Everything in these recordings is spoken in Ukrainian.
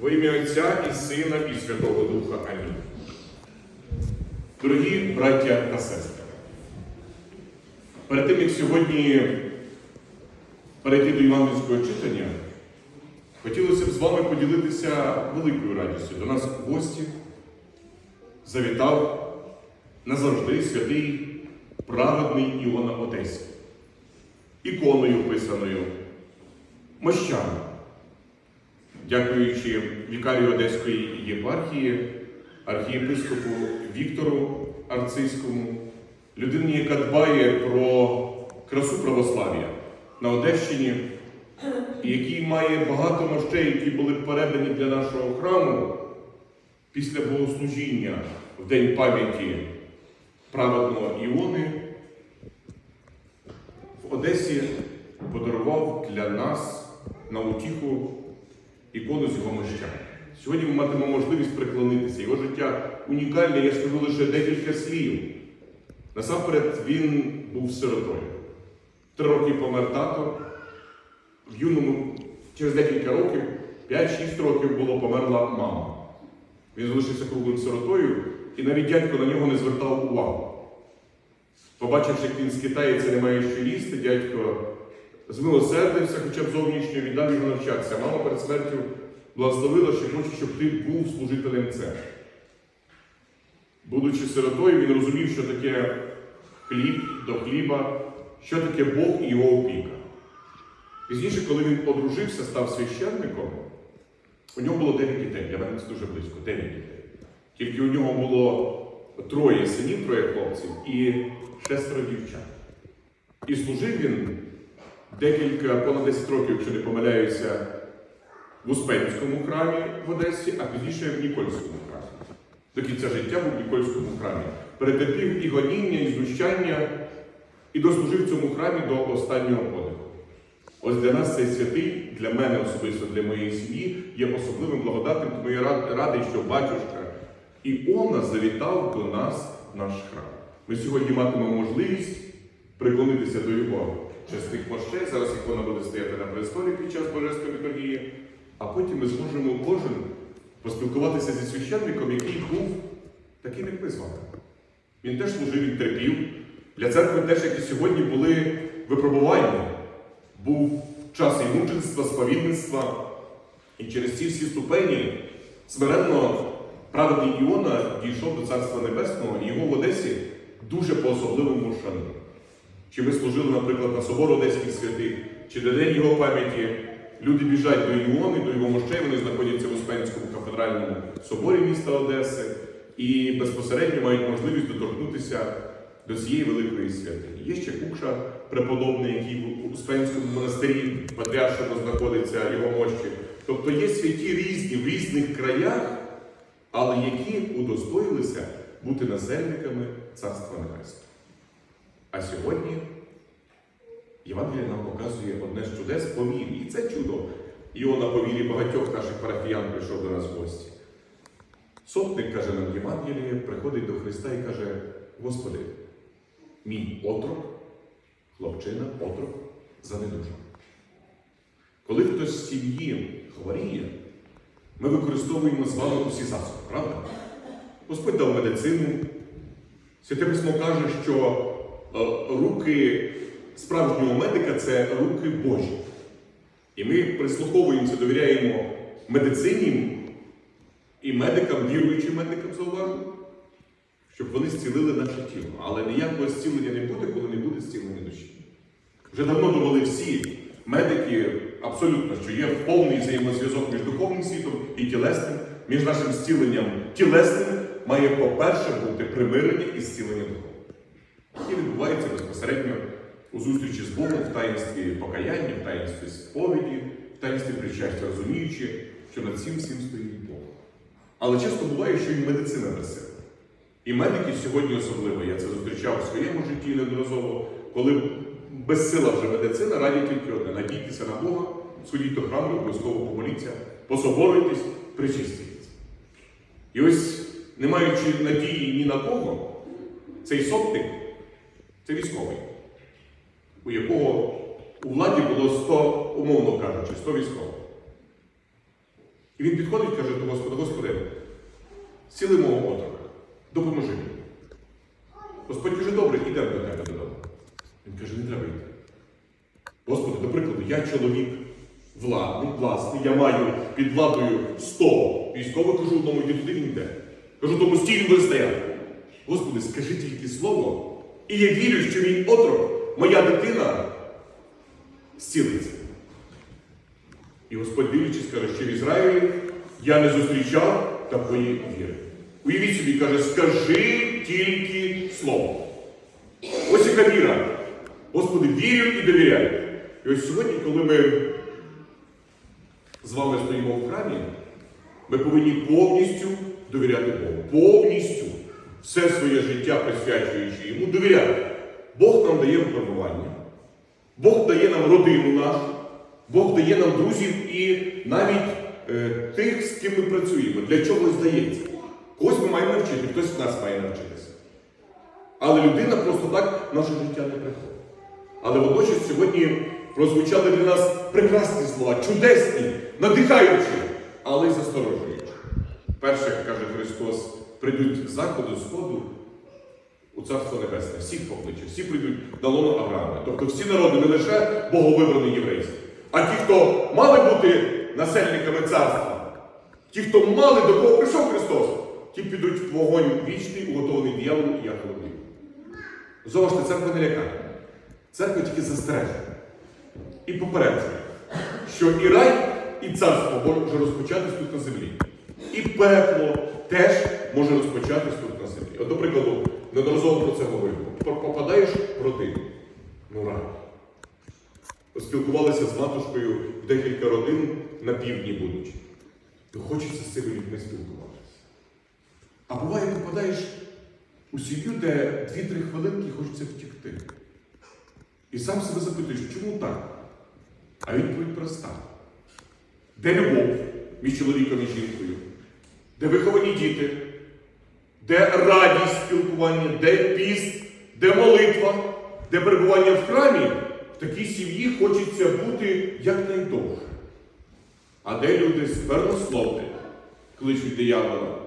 Во ім'я Отця і Сина, і Святого Духа. Амінь. Дорогі браття та сестри, перед тим, як сьогодні перейти до євангельського читання, хотілося б з вами поділитися великою радістю. До нас в гості завітав назавжди святий праведний Іона Одеський, іконою писаною, мощами. Дякуючи вікарію Одеської єпархії, архієпископу Віктору Арцизькому, людині, яка дбає про красу православ'я на Одещині, який має багато мощей, які були передані для нашого храму після богослужіння в День пам'яті праведного Іони, в Одесі подарував для нас на утіху ікону з його мощами. Сьогодні ми матимемо можливість приклонитися. Його життя унікальне, я скажу лише декілька слів. Насамперед, він був сиротою. Три роки помер тато. В юному, через декілька років, 5-6 років було померла мама. Він залишився круглим сиротою, і навіть дядько на нього не звертав увагу. Побачивши, як він скитається, не має що їсти, дядько змилосердився, хоча б зовнішньо віддав його навчатися. Мама перед смертю благословила, що хоче, щоб ти був служителем церкви. Будучи сиротою, він розумів, що таке хліб до хліба, що таке Бог і його опіка. Пізніше, коли він одружився, став священником, у нього було 9 дітей. Для мене це дуже близько, 9 дітей. Тільки у нього було троє синів, троє хлопців і шестеро дівчат. І служив він декілька, понад 10 років, якщо не помиляюся, в Успенському храмі в Одесі, а пізніше в Нікольському храмі. До кінця життя був в Нікольському храмі. Перетерпів і гоніння, і знущання, і дослужив цьому храмі до останнього подиху. Ось для нас цей святий, для мене особисто, для моєї сім'ї, є особливим благодатним, тому я радий, що батюшка Іона завітав до нас наш храм. Ми сьогодні матимемо можливість приклонитися до його чесних мощей. Зараз ікона буде стояти на престолі під час божественної літургії, а потім ми зможемо кожен поспілкуватися зі священником, який був таким, як ми з вами. Він теж служив, він терпів. Для церкви теж, як і сьогодні, були випробування. Був час і мученства, сповідництва. І через ці всі ступені смиренно праведний Іона дійшов до Царства Небесного, і його в Одесі дуже по-особливому шанують. Чи ми служили, наприклад, на собор Одеських святих, чи на день його пам'яті. Люди біжать до Іони, до його мощей, вони знаходяться в Успенському кафедральному соборі міста Одеси і безпосередньо мають можливість доторкнутися до цієї великої святині. Є ще Кукша преподобний, який в Успенському монастирі Патріаршино знаходиться його мощі. Тобто є святі різні в різних краях, але які удостоїлися бути насельниками Царства Небесного. А сьогодні Євангелія нам показує одне з чудес по. І це чудо. Іона по вірі багатьох наших парафіян прийшов до нас в гості. Сотник каже нам Євангеліє, приходить до Христа і каже: Господи, мій отрок, хлопчина, отрок занедужав. Коли хтось з сім'ї хворіє, ми використовуємо з вами усі засоби, правда? Господь дав медицину. Святе письмо каже, що руки справжнього медика це руки Божі. І ми прислуховуємося, довіряємо медицині і медикам, віруючим медикам зауважу, щоб вони зцілили наше тіло. Але ніякого зцілення не буде, коли не буде зцілення душі. Вже давно довели всі медики абсолютно, що є повний взаємозв'язок між духовним світом і тілесним, між нашим зціленням тілесним має, по-перше, бути примирення і зцілення духовне. Безпосередньо у зустрічі з Богом в таїнстві покаяння, в таїнстві сповіді, в таїнстві причастя, розуміючи, що над цим всім стоїть Бог. Але часто буває, що і медицина безсила. І медики сьогодні особливо, я це зустрічав у своєму житті неодноразово, коли безсила вже медицина, радять тільки одне надійтеся на Бога, сходіть до храму, обов'язково помоліться, пособоруйтесь, причистіться. І ось, не маючи надії ні на кого, цей сотник це військовий, у якого у владі було 100, умовно кажучи, 100 військових. І він підходить, і каже до Господа, Господи, сіли мого отрока, допоможи мені. Господь каже, добре, йдемо до тебе додому. Він каже, не треба йти. Господи, до прикладу, я чоловік владний, власний, я маю під владою 100 військових, кажу одному, йди туди, він йде. Кажу, тому стій він буде стояти. Господи, скажи тільки слово, і я вірю, що мій отрок, моя дитина зцілиться. І Господь дивлячись, каже, що в Ізраїлі я не зустрічав такої віри. Уявіть собі, каже, скажи тільки слово. Ось яка віра. Господи, вірю і довіряю. І ось сьогодні, коли ми з вами стоїмо в храмі, ми повинні повністю довіряти Богу. Повністю все своє життя присвячуючи йому, довіряти. Бог нам дає випробування. Бог дає нам родину нашу, Бог дає нам друзів і навіть е, тих, з ким ми працюємо. Для чого здається? Когось ми маємо навчити, хтось з нас має навчитися. Але людина просто так наше життя не приходить. Але водночас сьогодні прозвучали для нас прекрасні слова, чудесні, надихаючі, але й засторожуючі. Перше, як каже Христос, прийдуть з заходу, сходу у Царство Небесне, всіх покличе, всі прийдуть на лоно Авраама. Тобто всі народи не лише боговибрані єврейські, а ті, хто мали бути насельниками царства, ті, хто мали до кого прийшов Христос, ті підуть в вогонь вічний, уготований дияволом і яхолові. Знову церква не лякає. Церква тільки застережує і попереджує, що і рай, і царство може розпочатись тут на землі. І пекло теж може розпочатись тут на землі. От, до прикладу, неодноразово про це говорив. Попадаєш в родину. Ну рай. Спілкувалися з матушкою в декілька родин на півдні будучи. То хочеться з цими людьми спілкуватися. А буває, попадаєш у сім'ю, де 2-3 хвилинки хочеться втікти. І сам себе запитуєш, чому так? А відповідь проста. Де любов між чоловіком і жінкою? Де виховані діти? Де радість спілкування, де піст, де молитва, де перебування в храмі? В такій сім'ї хочеться бути якнайдовше. А де люди сквернословні, кличуть диявола,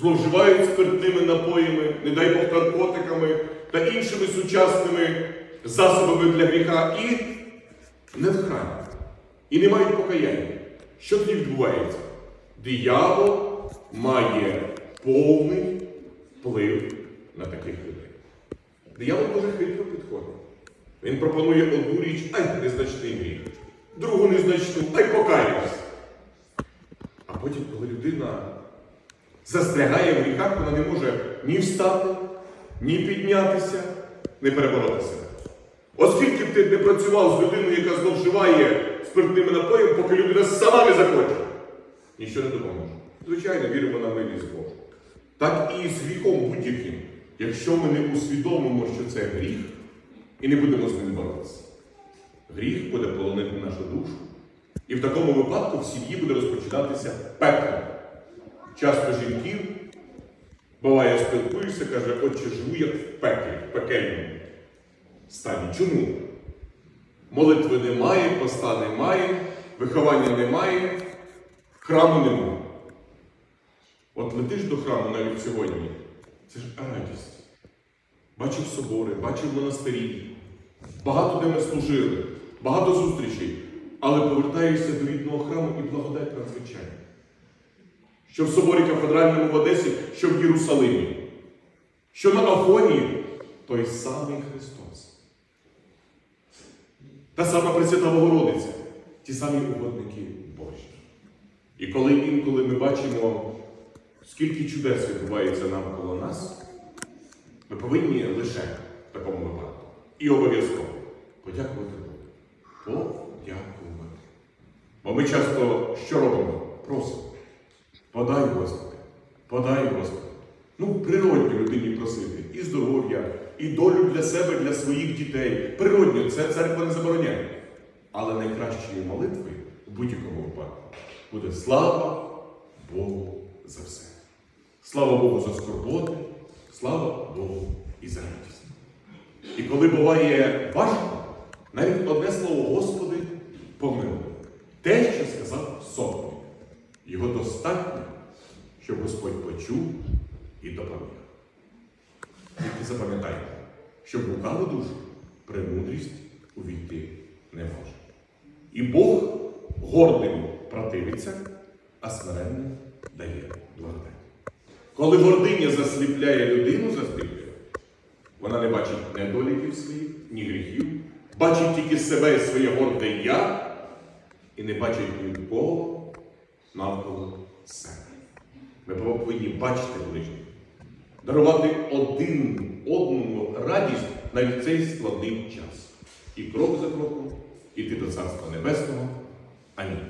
зловживають спиртними напоями, не дай Бог наркотиками та іншими сучасними засобами для гріха і не в храмі. І не мають покаяння. Що тоді відбувається? Диявол має повний вплив на таких людей. Диявол дуже хитро підходить. Він пропонує одну річ, ай, незначний гріх, другу незначну, ай покаєшся. А потім, коли людина застрягає в гріхах, вона не може ні встати, ні піднятися, не перебороти себе. Оскільки б ти не працював з людиною, яка зловживає спиртними напоями, поки людина сама не захоче, нічого не допоможе. Звичайно, віримо на милість Божу. Так і з гріхом будь-яким, якщо ми не усвідомимо, що це гріх, і не будемо з ним боротися. Гріх буде полонити нашу душу. І в такому випадку в сім'ї буде розпочинатися пекло. Часто жінків, буває, спілкуюся, каже, отче, живу як в пеклі, в пекельному стані. Чому? Молитви немає, поста немає, виховання немає, храму немає. От летиш до храму навіть сьогодні, це ж радість. Бачив собори, бачив монастирі, багато де ми служили, багато зустрічей, але повертаєшся до рідного храму і благодать надзвичайна. Що в соборі кафедральному в Одесі, що в Єрусалимі, що на Афоні той самий Христос. Та сама Пресвята Богородиця, ті самі угодники Божі. І коли інколи ми бачимо, скільки чудес відбувається навколо нас, ми повинні лише в такому випадку і обов'язково подякувати Богу. Подякувати. Бо ми часто що робимо? Просимо. Подай, Господи, подай, Господи. Ну, природньо людині просити і здоров'я, і долю для себе, для своїх дітей. Природньо, це церква не забороняє. Але найкращою молитвою в будь-якому випадку буде слава Богу за все. Слава Богу за скорботи, слава Богу і за радість. І коли буває важко, навіть одне слово Господи помилуй. Те, що сказав сотник. Його достатньо, щоб Господь почув і допоміг. Тільки запам'ятайте, що лукаву душу премудрість увійти не може. І Бог гордим противиться, а смиренним дає благодать. Коли гординя засліпляє людину, засліплює, вона не бачить недоліків своїх, ні гріхів, бачить тільки себе і своє горде я і не бачить нікого навколо себе. Ми повинні бачити ближніх, дарувати один одному радість навіть цей складний час. І крок за кроком іти до Царства Небесного. Амінь.